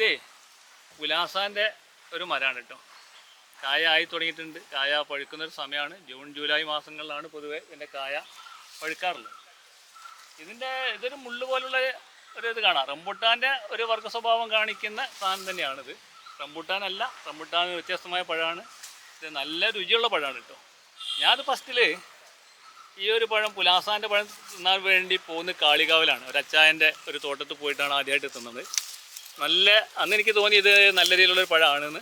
ഇതേ ഉലാസാന്റെ ഒരു മരമാണ് കേട്ടോ. കായ ആയി തുടങ്ങിയിട്ടുണ്ട്. കായ പഴുക്കുന്ന ഒരു സമയമാണ്. ജൂൺ ജൂലൈ മാസങ്ങളിലാണ് പൊതുവെ ഇതിന്റെ കായ പഴുക്കാറുള്ളത്. ഇതിന്റെ ഇതൊരു മുള്ളു പോലുള്ള ഒരു ഇത് കാണാം. റംബുട്ടാന്റെ ഒരു വർഗ സ്വഭാവം കാണിക്കുന്ന സാധനം തന്നെയാണിത്. റംബുട്ടാനല്ല റംബുട്ടാൻ വ്യത്യസ്തമായ പഴമാണ്. ഇത് നല്ല രുചിയുള്ള പഴമാണ് കേട്ടോ. ഞാനത് ഫസ്റ്റിൽ ഈ ഒരു പഴം പുലാസാന്റെ പഴം തിന്നാൻ വേണ്ടി പോകുന്ന കാളികാവിലാണ്. ഒരു അച്ചായന്റെ ഒരു തോട്ടത്തിൽ പോയിട്ടാണ് ആദ്യമായിട്ട് തിന്നത്. നല്ല അന്ന് എനിക്ക് തോന്നി ഇത് നല്ല രീതിയിലുള്ളൊരു പഴമാണെന്ന്.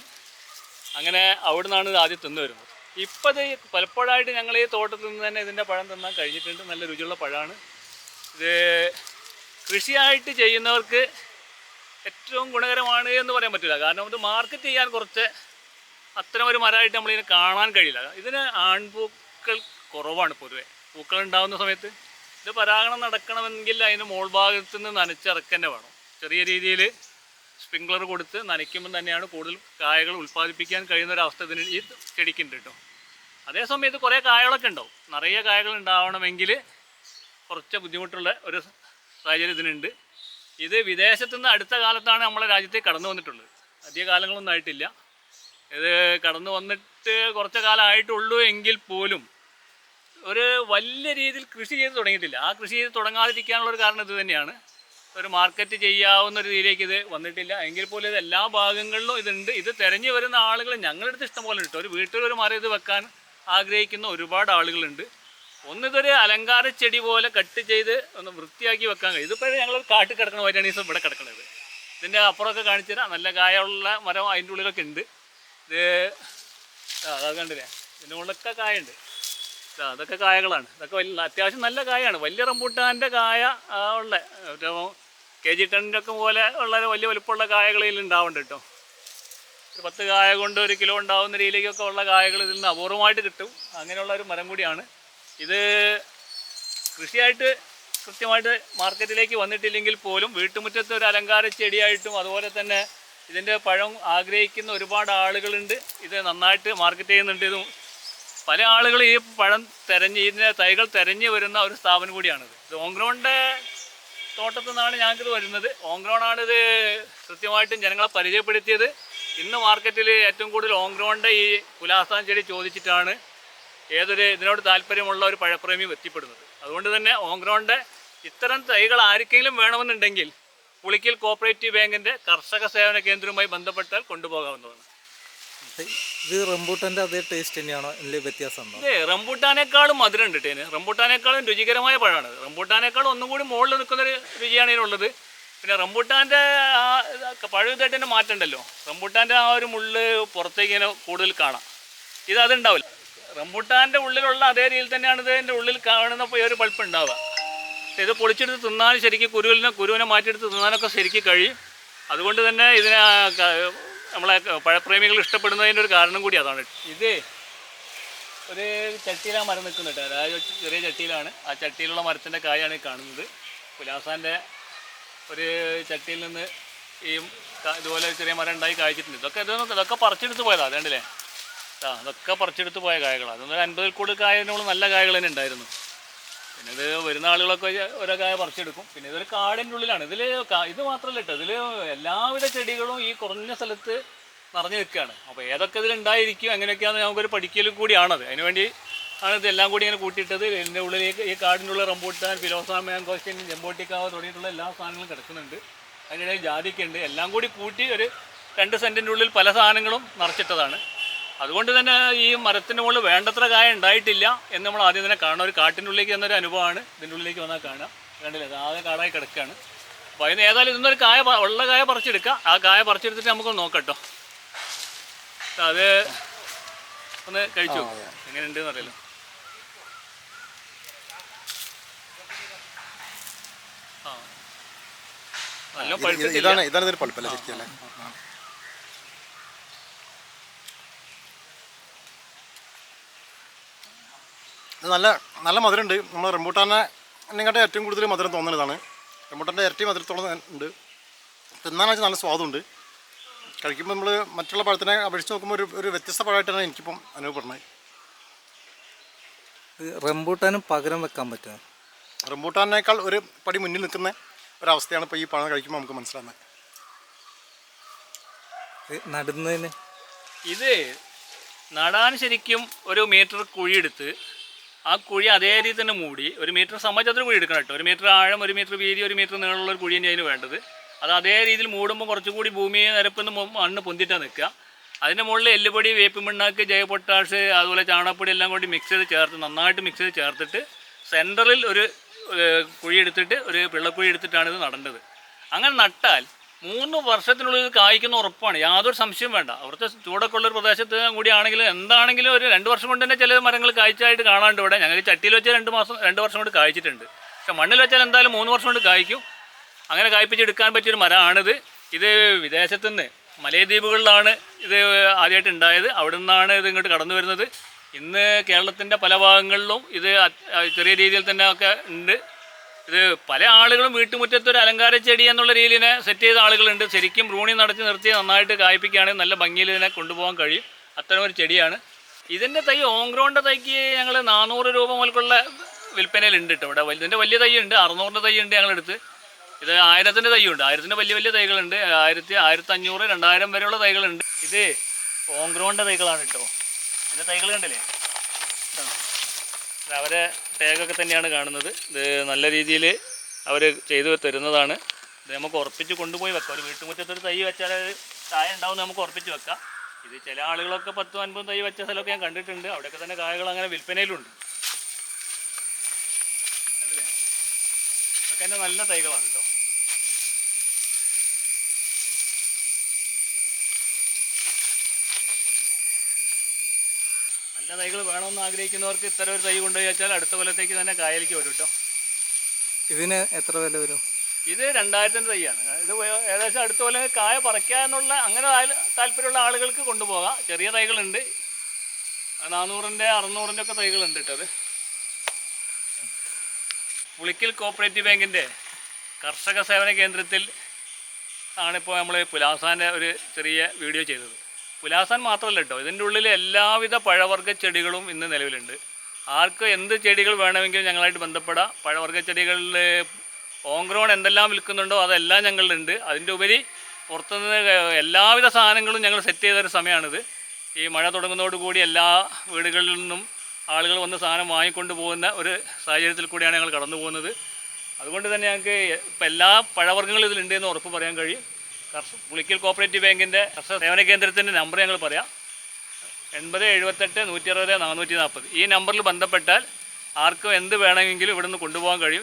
അങ്ങനെ അവിടെ നിന്നാണ് ഇത് ആദ്യം തിന്നു വരുന്നത്. ഇപ്പം ഇത് പലപ്പോഴായിട്ട് ഞങ്ങൾ ഈ തോട്ടത്തിൽ നിന്ന് തന്നെ ഇതിന്റെ പഴം തിന്നാൻ കഴിഞ്ഞിട്ടുണ്ട്. നല്ല രുചിയുള്ള പഴമാണ്. ഇത് കൃഷിയായിട്ട് ചെയ്യുന്നവർക്ക് ഏറ്റവും ഗുണകരമാണ് എന്ന് പറയാൻ പറ്റില്ല. കാരണം ഇത് മാർക്കറ്റ് ചെയ്യാൻ കുറച്ച് അത്തരം ഒരു മരമായിട്ട് നമ്മളിതിനെ കാണാൻ കഴിയില്ല. ഇതിന് ആൺപൂക്കൾ കുറവാണ് പൊതുവെ. പൂക്കൾ ഉണ്ടാകുന്ന സമയത്ത് ഇത് പരാഗണം നടക്കണമെങ്കിൽ അതിന് മോൾ ഭാഗത്ത് നിന്ന് നനച്ചിറക്കന്നെ വേണം. ചെറിയ രീതിയിൽ സ്പ്രിങ്ക്ലർ കൊടുത്ത് നനയ്ക്കുമ്പോൾ തന്നെയാണ് കൂടുതൽ കായകൾ ഉൽപ്പാദിപ്പിക്കാൻ കഴിയുന്ന ഒരു അവസ്ഥ ഇതിന് ഈ ചെടിക്കുണ്ട് കേട്ടോ. അതേ സമയത്ത് കുറേ കായകളൊക്കെ ഉണ്ടാവും. നിറയെ കായകൾ ഉണ്ടാവണമെങ്കിൽ കുറച്ച് ബുദ്ധിമുട്ടുള്ള ഒരു സാഹചര്യം ഇതിനുണ്ട്. ഇത് വിദേശത്തു നിന്ന് അടുത്ത കാലത്താണ് നമ്മളെ രാജ്യത്തേക്ക് കടന്നു വന്നിട്ടുള്ളത്. അധിക കാലങ്ങളൊന്നും ആയിട്ടില്ല. ഇത് കടന്നു വന്നിട്ട് കുറച്ച് കാലമായിട്ടുള്ളൂ എങ്കിൽ പോലും ഒരു വലിയ രീതിയിൽ കൃഷി ചെയ്ത് തുടങ്ങിയിട്ടില്ല. ആ കൃഷി ചെയ്ത് തുടങ്ങാതിരിക്കാനുള്ള ഒരു കാരണം ഇത് തന്നെയാണ്. ഒരു മാർക്കറ്റ് ചെയ്യാവുന്ന ഒരു രീതിയിലേക്ക് ഇത് വന്നിട്ടില്ല. എങ്കിൽ പോലും ഇത് എല്ലാ ഭാഗങ്ങളിലും ഇതുണ്ട്. ഇത് തിരഞ്ഞു വരുന്ന ആളുകൾ ഞങ്ങളുടെ അടുത്ത് ഇഷ്ടംപോലെ ഉണ്ട് ഒരു വീട്ടിൽ ഒരു മരം ഇത് വെക്കാൻ ആഗ്രഹിക്കുന്ന ഒരുപാട് ആളുകളുണ്ട്. ഒന്നിതൊരു അലങ്കാര ചെടി പോലെ കട്ട് ചെയ്ത് ഒന്ന് വൃത്തിയാക്കി വെക്കാൻ കഴിയും. ഇതിപ്പോൾ ഞങ്ങൾ കാട്ടിൽ കിടക്കുന്ന പോലെയാണ് ഈ ഇവിടെ കിടക്കുന്നത്. ഇതിന്റെ അപ്പുറമൊക്കെ കാണിച്ചു തരാം. നല്ല കായുള്ള മരം അതിന്റെ ഉള്ളിലൊക്കെ ഉണ്ട്. ഇത് അതൊക്കെ അത് കണ്ടില്ലേ? ഇതിന്റെ ഉള്ളിലൊക്കെ കായുണ്ട്. അതൊക്കെ കായകളാണ്. ഇതൊക്കെ വലിയ അത്യാവശ്യം നല്ല കായാണ്. വലിയ റംബൂട്ടാന്റെ കായ ഉള്ള കെ ജി ടെന്നിന്റെ ഒക്കെ പോലെ ഉള്ള വലിയ വലുപ്പമുള്ള കായകൾ ഇതിൽ ഉണ്ടാവുന്നുണ്ട് കേട്ടോ. ഒരു പത്ത് കായ കൊണ്ട് ഒരു കിലോ ഉണ്ടാവുന്ന രീതിയിലേക്കൊക്കെ ഉള്ള കായകൾ ഇതിൽ നിന്ന് അപൂർവമായിട്ട് കിട്ടും. അങ്ങനെയുള്ള ഒരു മരം കൂടിയാണ്. ഇത് കൃഷിയായിട്ട് കൃത്യമായിട്ട് മാർക്കറ്റിലേക്ക് വന്നിട്ടില്ലെങ്കിൽ പോലും വീട്ടുമുറ്റത്ത് ഒരു അലങ്കാര ചെടിയായിട്ടും അതുപോലെ തന്നെ ഇതിന്റെ പഴം ആഗ്രഹിക്കുന്ന ഒരുപാട് ആളുകളുണ്ട്. ഇത് നന്നായിട്ട് മാർക്കറ്റ് ചെയ്യുന്നുണ്ട്. ഇതും പല ആളുകളും ഈ പഴം തിരഞ്ഞ് ഇതിന്റെ തൈകൾ തിരഞ്ഞ് വരുന്ന ഒരു സ്ഥാപനം കൂടിയാണിത്. ഇത് ഓങ്ക്രോണിന്റെ തോട്ടത്തിൽ നിന്നാണ് ഞങ്ങൾക്കിത് വരുന്നത് ഓങ്ക്രോണാണ് ഇത് കൃത്യമായിട്ടും ജനങ്ങളെ പരിചയപ്പെടുത്തിയത്. ഇന്ന് മാർക്കറ്റിൽ ഏറ്റവും കൂടുതൽ ഓങ്ക്രോണിന്റെ ഈ കുലാസാൻ ചെടി ചോദിച്ചിട്ടാണ് ഏതൊരു ഇതിനോട് താല്പര്യമുള്ള ഒരു പഴപ്രേമിയും എത്തിപ്പെടുന്നത്. അതുകൊണ്ട് തന്നെ ഓങ്ക്രോണിന്റെ ഇത്തരം തൈകൾ ആർക്കെങ്കിലും വേണമെന്നുണ്ടെങ്കിൽ പുളിക്കൽ കോപ്പറേറ്റീവ് ബാങ്കിന്റെ കർഷക സേവന കേന്ദ്രവുമായി ബന്ധപ്പെട്ടാൽ കൊണ്ടുപോകാവുന്നതാണ്. ഇത് റംബൂട്ടാന്റെ അതേ ടേസ്റ്റ് തന്നെയാണോ? അല്ലെങ്കിൽ വ്യത്യാസം റംബൂട്ടാനേക്കാളും മധുരം ഉണ്ട് ടേന് റംബൂട്ടാനേക്കാളും രുചികരമായ പഴമാണ്. റംബൂട്ടാനേക്കാളും ഒന്നും കൂടി മുകളിൽ നിൽക്കുന്ന ഒരു രുചിയാണ് ഇതിനുള്ളത്. പിന്നെ റംബൂട്ടാന്റെ ആ പഴുതായിട്ട് തന്നെ മാറ്റം ഉണ്ടല്ലോ. റംബൂട്ടാന്റെ ആ ഒരു മുള്ള് പുറത്തേക്ക് ഇങ്ങനെ കൂടുതൽ കാണാം. ഇത് അതുണ്ടാവില്ല. റംബൂട്ടാന്റെ ഉള്ളിലുള്ള അതേ രീതിയിൽ തന്നെയാണ് ഇതിന്റെ ഉള്ളിൽ കാണുന്ന ഒരു പൾപ്പ് ഉണ്ടാവുക. ഇത് പൊളിച്ചെടുത്ത് തിന്നാൻ ശരിക്കും കുരുവിനെ കുരുവിനെ മാറ്റിയെടുത്ത് തിന്നാനൊക്കെ ശരിക്കും കഴിയും. അതുകൊണ്ട് തന്നെ ഇതിനെ നമ്മളെ പഴപ്രേമികൾ ഇഷ്ടപ്പെടുന്നതിന്റെ ഒരു കാരണം കൂടി അതാണ്. ഇത് ഒരു ചട്ടിയിലാണ് മരം നിൽക്കുന്നത് കേട്ടോ. അതായത് ചെറിയ ചട്ടിയിലാണ്. ആ ചട്ടിയിലുള്ള മരത്തിന്റെ കായാണ് ഈ കാണുന്നത്. പുലാസാന്റെ ഒരു ചട്ടിയിൽ നിന്ന് ഈ ഇതുപോലെ ചെറിയ മരം ഉണ്ടായി കായ്ച്ചിട്ടുണ്ട്. ഇതൊക്കെ ഇതൊക്കെ പറിച്ചെടുത്ത് പോയതാണ് അതേണ്ടല്ലേ ആ അതൊക്കെ പറിച്ചെടുത്ത് പോയ കായകളാണ് അതൊന്നും അൻപതിൽ കൂടുതൽ കായതിനുള്ള നല്ല കായകൾ തന്നെ ഉണ്ടായിരുന്നു. പിന്നെ ഇത് വരുന്ന ആളുകളൊക്കെ ഓരോ കായ പറിച്ചെടുക്കും. പിന്നെ ഇതൊരു കാടിന്റെ ഉള്ളിലാണ്. ഇതിൽ ഇത് മാത്രമല്ല കേട്ടോ ഇതിൽ എല്ലാവിധ ചെടികളും ഈ കുറഞ്ഞ സ്ഥലത്ത് നിറഞ്ഞു നിൽക്കുകയാണ്. അപ്പോൾ ഏതൊക്കെ ഇതിലുണ്ടായിരിക്കും എങ്ങനെയൊക്കെയാണെന്ന് നമുക്കൊരു പഠിക്കലും കൂടിയാണത്. അതിനുവേണ്ടി ആണ് ഇതെല്ലാം കൂടി ഇങ്ങനെ കൂട്ടിയിട്ടത്. ഇതിന്റെ ഉള്ളിലേക്ക് ഈ കാടിന്റെ ഉള്ളിൽ റംബൂട്ടാൻ ഫിലോസാ മാങ്കോസ്റ്റൻ ജമ്പോട്ടിക്കാവ് തുടങ്ങിയിട്ടുള്ള എല്ലാ സാധനങ്ങളും കിടക്കുന്നുണ്ട്. അതിനിടയിൽ ജാതിക്കുണ്ട്. എല്ലാം കൂടി കൂട്ടി ഒരു രണ്ട് സെന്റിന്റെ ഉള്ളിൽ പല സാധനങ്ങളും നിറച്ചിട്ടതാണ്. അതുകൊണ്ട് തന്നെ ഈ മരത്തിന്റെ മുകളിൽ വേണ്ടത്ര കായ ഉണ്ടായിട്ടില്ല എന്ന് നമ്മൾ ആദ്യം തന്നെ കാണണം. ഒരു കാട്ടിന്റെ ഉള്ളിലേക്ക് എന്നൊരു അനുഭവമാണ്. ഇതിന്റെ ഉള്ളിലേക്ക് വന്നാൽ കാണാം. കണ്ടില്ലേ? ആകെ കാടായി കിടക്കുകയാണ്. അപ്പോൾ അതിന് ഏതായാലും ഇതൊന്നൊരു കായ ഉള്ള കായ പറിച്ചെടുക്കാം. ആ കായ പറിച്ചെടുത്തിട്ട് നമുക്ക് നോക്കട്ടോ. അത് ഒന്ന് കഴിച്ചു? എങ്ങനെയുണ്ടെന്ന് അറിയില്ല. ആ. നല്ല ഇത് ഇതാണ് ഇതാണ് ഇതിന്റെ പൾപ്പല്ലേ ശരിക്കും നല്ല നല്ല മധുരമുണ്ട്. നമ്മൾ റംബൂട്ടാനെ എന്നെക്കാട്ടെ ഏറ്റവും കൂടുതൽ മധുരം തോന്നുന്നതാണ് റംബൂട്ടാന്റെ ഇരട്ടി മധുരത്തോളം ഉണ്ട്. വെച്ചാൽ നല്ല സ്വാദുണ്ട്. കഴിക്കുമ്പോൾ നമ്മൾ മറ്റുള്ള പഴത്തിനെ അപേക്ഷിച്ച് നോക്കുമ്പോൾ ഒരു ഒരു വ്യത്യസ്ത പഴമായിട്ടാണ് എനിക്കിപ്പം അനുഭവപ്പെടുന്നത്. റംബൂട്ടാനും പകരം വെക്കാൻ പറ്റുമോ? റംബൂട്ടാനേക്കാൾ ഒരു പടി മുന്നിൽ നിൽക്കുന്ന ഒരവസ്ഥയാണ് ഇപ്പോൾ ഈ പഴം കഴിക്കുമ്പോൾ നമുക്ക് മനസ്സിലാകുന്നത് ഇത് നടുന്നതിന്? ഇത് നടാൻ ശരിക്കും ഒരു മീറ്റർ കുഴിയെടുത്ത് ആ കുഴി അതേ രീതി തന്നെ മൂടി. ഒരു മീറ്റർ സമചതുര കുഴി എടുക്കണം കേട്ടോ. ഒരു മീറ്റർ ആഴം ഒരു മീറ്റർ വീതി ഒരു മീറ്റർ നീളമുള്ള ഒരു കുഴി തന്നെയാണ് വേണ്ടത്. അത് അതേ രീതിയിൽ മൂടുമ്പോൾ കുറച്ചുകൂടി ഭൂമിയെ നിരപ്പുന്ന മണ്ണ് പൊന്തിട്ടാണ് നിൽക്കുക. അതിന്റെ മുകളിൽ എല്ലുപൊടി വേപ്പ് മണ്ണാക്ക് പൊട്ടാഷ് അതുപോലെ ചാണകപ്പൊടി എല്ലാം കൂടി മിക്സ് ചെയ്ത് ചേർത്ത് നന്നായിട്ട് മിക്സ് ചെയ്ത് ചേർത്തിട്ട് സെന്ററിൽ ഒരു കുഴി എടുത്തിട്ട് ഒരു പിള്ളക്കുഴി എടുത്തിട്ടാണ് ഇത് നടേണ്ടത്. അങ്ങനെ നട്ടാൽ മൂന്ന് വർഷത്തിനുള്ളിൽ കായ്ക്കുന്ന ഉറപ്പാണ്. യാതൊരു സംശയം വേണ്ട. അവിടുത്തെ ചൂടൊക്കെ ഉള്ള ഒരു പ്രദേശത്ത് കൂടിയാണെങ്കിലും എന്താണെങ്കിലും ഒരു രണ്ട് വർഷം കൊണ്ട് തന്നെ ചില മരങ്ങൾ കായ്ച്ചായിട്ട് കാണാണ്ട് ഇവിടെ. ഞങ്ങൾക്ക് ചട്ടിയിൽ വെച്ചാൽ രണ്ട് മാസം രണ്ട് വർഷം കൊണ്ട് കായ്ച്ചിട്ടുണ്ട്. പക്ഷെ മണ്ണിൽ വെച്ചാൽ എന്തായാലും മൂന്ന് വർഷം കൊണ്ട് കായ്ക്കും. അങ്ങനെ കായ്പ്പിച്ചെടുക്കാൻ പറ്റിയൊരു മരമാണിത്. ഇത് വിദേശത്തുനിന്ന് മലയദ്വീപുകളിലാണ് ഇത് ആദ്യമായിട്ട് ഉണ്ടായത്. അവിടെ നിന്നാണ് ഇത് ഇങ്ങോട്ട് കടന്നു വരുന്നത്. ഇന്ന് കേരളത്തിന്റെ പല ഭാഗങ്ങളിലും ഇത് ചെറിയ രീതിയിൽ തന്നെ ഒക്കെ ഉണ്ട്. ഇത് പല ആളുകളും വീട്ടുമുറ്റത്ത് ഒരു അലങ്കാര ചെടി എന്നുള്ള രീതിയിൽ സെറ്റ് ചെയ്ത ആളുകളുണ്ട്. ശരിക്കും റൂണി നടത്തി നിർത്തി നന്നായിട്ട് കായ്പ്പിക്കുകയാണെങ്കിൽ നല്ല ഭംഗിയിൽ ഇതിനെ കൊണ്ടുപോകാൻ കഴിയും. അത്തരം ഒരു ചെടിയാണ്. ഇതിന്റെ തൈ ഓങ്ക്രോണിന്റെ തൈക്ക് ഞങ്ങൾ നാനൂറ് രൂപ മുതൽക്കുള്ള വിൽപ്പനയിലുണ്ട് കേട്ടോ. ഇവിടെ ഇതിന്റെ വലിയ തൈ ഉണ്ട് അറുന്നൂറിന്റെ തൈ ഉണ്ട് ഞങ്ങളെടുത്ത്. ഇത് ആയിരത്തിന്റെ തൈയുണ്ട്. ആയിരത്തിന്റെ വലിയ വലിയ തൈകളുണ്ട്. ആയിരത്തി ആയിരത്തി അഞ്ഞൂറ് രണ്ടായിരം വരെയുള്ള തൈകളുണ്ട്. ഇത് ഓങ്ക്രോണിന്റെ തൈകളാണ് കേട്ടോ. ഇതിന്റെ തൈകൾ കണ്ടില്ലേ? അവരെ ടാഗൊക്കെ തന്നെയാണ് കാണുന്നത്. ഇത് നല്ല രീതിയിൽ അവർ ചെയ്തു തരുന്നതാണ്. ഇത് നമുക്ക് ഉറപ്പിച്ച് കൊണ്ടുപോയി വെക്കാം. ഒരു വീട്ടുമുറ്റത്തൊരു തൈ വെച്ചാൽ കായ ഉണ്ടാവും നമുക്ക് ഉറപ്പിച്ച് വെക്കാം. ഇത് ചില ആളുകളൊക്കെ പത്തും അൻപതും തൈ വെച്ച സ്ഥലമൊക്കെ ഞാൻ കണ്ടിട്ടുണ്ട്. അവിടെയൊക്കെ തന്നെ കായകൾ അങ്ങനെ വിൽപ്പനയിലുണ്ട്. ഇതൊക്കെ എന്റെ നല്ല തൈകളാണ് കേട്ടോ. നല്ല തൈകൾ വേണമെന്ന് ആഗ്രഹിക്കുന്നവർക്ക് ഇത്തരം ഒരു തൈ കൊണ്ടുപോയി വെച്ചാൽ അടുത്ത കൊല്ലത്തേക്ക് തന്നെ കായലിക്ക് വരും കേട്ടോ. ഇതിന് എത്ര വില വരും? ഇത് രണ്ടായിരത്തിന്റെ തൈയാണ്. ഇത് ഏകദേശം അടുത്ത കൊല്ലം കായ പറിക്കുക എന്നുള്ള അങ്ങനെ താല്പര്യമുള്ള ആളുകൾക്ക് കൊണ്ടുപോകാം. ചെറിയ തൈകളുണ്ട്. നാനൂറിന്റെ അറുന്നൂറിന്റെ ഒക്കെ തൈകളുണ്ട് കേട്ടത് പുളിക്കൽ കോപ്പറേറ്റീവ് ബാങ്കിന്റെ കർഷക സേവന കേന്ദ്രത്തിൽ ആണിപ്പോൾ നമ്മൾ പുലാസാന്റെ ഒരു ചെറിയ വീഡിയോ ചെയ്തത്. പുലാസാൻ മാത്രമല്ല കേട്ടോ ഇതിന്റെ ഉള്ളിൽ എല്ലാവിധ പഴവർഗ ചെടികളും ഇന്ന് നിലവിലുണ്ട്. ആർക്ക് എന്ത് ചെടികൾ വേണമെങ്കിലും ഞങ്ങളായിട്ട് ബന്ധപ്പെടാം. പഴവർഗ ചെടികളിൽ ഓങ്ക്രോൺ എന്തെല്ലാം വിൽക്കുന്നുണ്ടോ അതെല്ലാം ഞങ്ങളുണ്ട് അതിന്റെ ഉപരി പുറത്തുനിന്ന് എല്ലാവിധ സാധനങ്ങളും ഞങ്ങൾ സെറ്റ് ചെയ്തൊരു സമയമാണിത് ഈ മഴ തുടങ്ങുന്നതോടുകൂടി എല്ലാ വീടുകളിൽ നിന്നും ആളുകൾ വന്ന് സാധനം വാങ്ങിക്കൊണ്ട് പോകുന്ന ഒരു സാഹചര്യത്തിൽ കൂടിയാണ് ഞങ്ങൾ കടന്നു പോകുന്നത് അതുകൊണ്ട് തന്നെ ഞങ്ങൾക്ക് ഇപ്പം എല്ലാ പഴവർഗങ്ങളും ഇതിലുണ്ട് എന്ന് ഉറപ്പ് പറയാൻ കഴിയും. കർഷക പുളിക്കൽ കോപ്പറേറ്റീവ് ബാങ്കിന്റെ കർഷക സേവന കേന്ദ്രത്തിന്റെ നമ്പർ ഞങ്ങൾ പറയാം. എൺപത് എഴുപത്തെട്ട് നൂറ്റി അറുപത് നാനൂറ്റി നാൽപ്പത് ഈ നമ്പറിൽ ബന്ധപ്പെട്ടാൽ ആർക്കും എന്ത് വേണമെങ്കിലും ഇവിടുന്ന് കൊണ്ടുപോകാൻ കഴിയും.